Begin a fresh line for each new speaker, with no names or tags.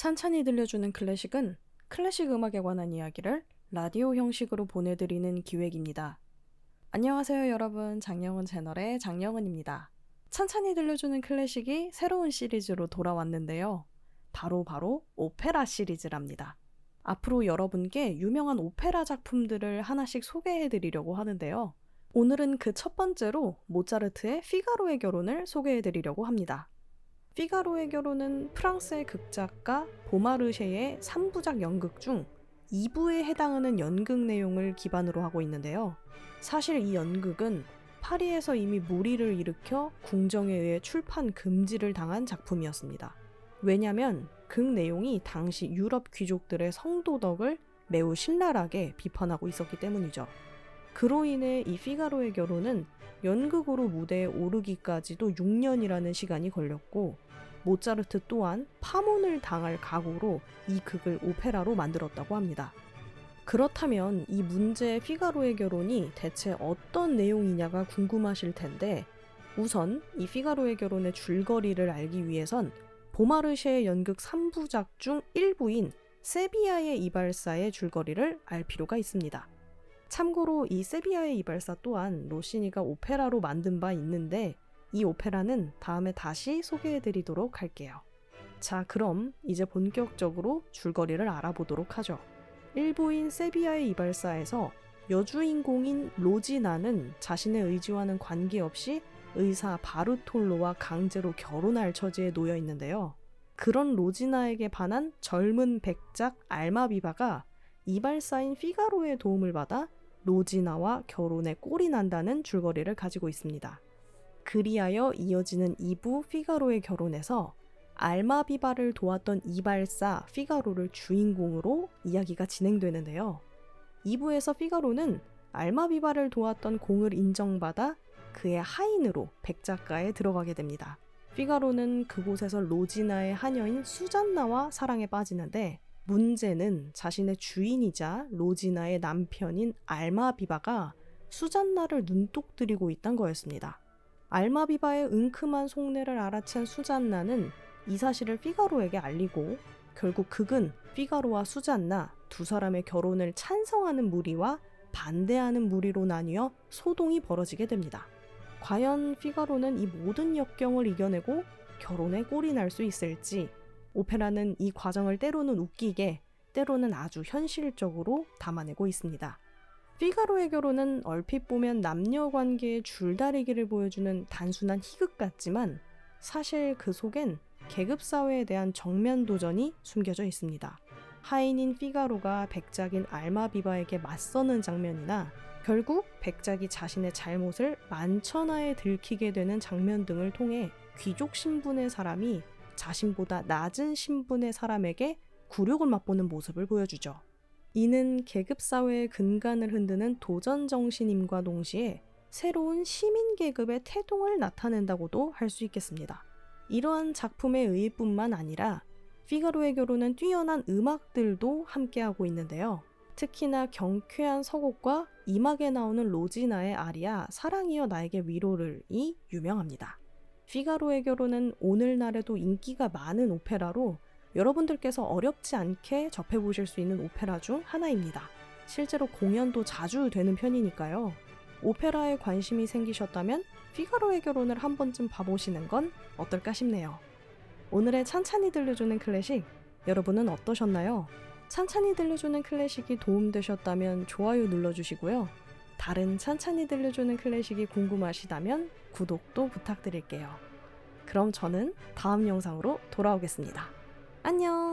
찬찬히 들려주는 클래식은 클래식 음악에 관한 이야기를 라디오 형식으로 보내드리는 기획입니다. 안녕하세요 여러분 장영은 채널의 장영은입니다. 찬찬히 들려주는 클래식이 새로운 시리즈로 돌아왔는데요. 바로 바로 오페라 시리즈랍니다. 앞으로 여러분께 유명한 오페라 작품들을 하나씩 소개해 드리려고 하는데요. 오늘은 그 첫 번째로 모차르트의 피가로의 결혼을 소개해 드리려고 합니다. 피가로의 결혼은 프랑스의 극작가 보마르쉐의 3부작 연극 중 2부에 해당하는 연극 내용을 기반으로 하고 있는데요. 사실 이 연극은 파리에서 이미 무리를 일으켜 궁정에 의해 출판 금지를 당한 작품이었습니다. 왜냐면 극 내용이 당시 유럽 귀족들의 성도덕을 매우 신랄하게 비판하고 있었기 때문이죠. 그로 인해 이 피가로의 결혼은 연극으로 무대에 오르기까지도 6년이라는 시간이 걸렸고 모차르트 또한 파문을 당할 각오로 이 극을 오페라로 만들었다고 합니다. 그렇다면 이 문제의 피가로의 결혼이 대체 어떤 내용이냐가 궁금하실 텐데 우선 이 피가로의 결혼의 줄거리를 알기 위해선 보마르쉐의 연극 3부작 중 1부인 세비야의 이발사의 줄거리를 알 필요가 있습니다. 참고로 이 세비야의 이발사 또한 로시니가 오페라로 만든 바 있는데 이 오페라는 다음에 다시 소개해 드리도록 할게요. 자, 그럼 이제 본격적으로 줄거리를 알아보도록 하죠. 일부인 세비야의 이발사에서 여주인공인 로지나는 자신의 의지와는 관계없이 의사 바르톨로와 강제로 결혼할 처지에 놓여 있는데요. 그런 로지나에게 반한 젊은 백작 알마비바가 이발사인 피가로의 도움을 받아 로지나와 결혼에 꼴이 난다는 줄거리를 가지고 있습니다. 그리하여 이어지는 2부 피가로의 결혼에서 알마비바를 도왔던 이발사 피가로를 주인공으로 이야기가 진행되는데요. 2부에서 피가로는 알마비바를 도왔던 공을 인정받아 그의 하인으로 백작가에 들어가게 됩니다. 피가로는 그곳에서 로지나의 하녀인 수잔나와 사랑에 빠지는데 문제는 자신의 주인이자 로지나의 남편인 알마비바가 수잔나를 눈독 들이고 있단 거였습니다. 알마비바의 은큼한 속내를 알아챈 수잔나는 이 사실을 피가로에게 알리고 결국 극은 피가로와 수잔나 두 사람의 결혼을 찬성하는 무리와 반대하는 무리로 나뉘어 소동이 벌어지게 됩니다. 과연 피가로는 이 모든 역경을 이겨내고 결혼에 꼴이 날 수 있을지 오페라는 이 과정을 때로는 웃기게 때로는 아주 현실적으로 담아내고 있습니다. 피가로의 결혼은 얼핏 보면 남녀 관계의 줄다리기를 보여주는 단순한 희극 같지만 사실 그 속엔 계급 사회에 대한 정면 도전이 숨겨져 있습니다. 하인인 피가로가 백작인 알마비바에게 맞서는 장면이나 결국 백작이 자신의 잘못을 만천하에 들키게 되는 장면 등을 통해 귀족 신분의 사람이 자신보다 낮은 신분의 사람에게 굴욕을 맛보는 모습을 보여주죠. 이는 계급사회의 근간을 흔드는 도전 정신임과 동시에 새로운 시민 계급의 태동을 나타낸다고도 할 수 있겠습니다. 이러한 작품의 의의뿐만 아니라 피가로의 결혼은 뛰어난 음악들도 함께하고 있는데요. 특히나 경쾌한 서곡과 이막에 나오는 로지나의 아리아 사랑이여 나에게 위로를이 유명합니다. 피가로의 결혼은 오늘날에도 인기가 많은 오페라로 여러분들께서 어렵지 않게 접해보실 수 있는 오페라 중 하나입니다. 실제로 공연도 자주 되는 편이니까요. 오페라에 관심이 생기셨다면 피가로의 결혼을 한 번쯤 봐보시는 건 어떨까 싶네요. 오늘의 찬찬히 들려주는 클래식, 여러분은 어떠셨나요? 찬찬히 들려주는 클래식이 도움되셨다면 좋아요 눌러주시고요. 다른 찬찬히 들려주는 클래식이 궁금하시다면 구독도 부탁드릴게요. 그럼 저는 다음 영상으로 돌아오겠습니다. 안녕!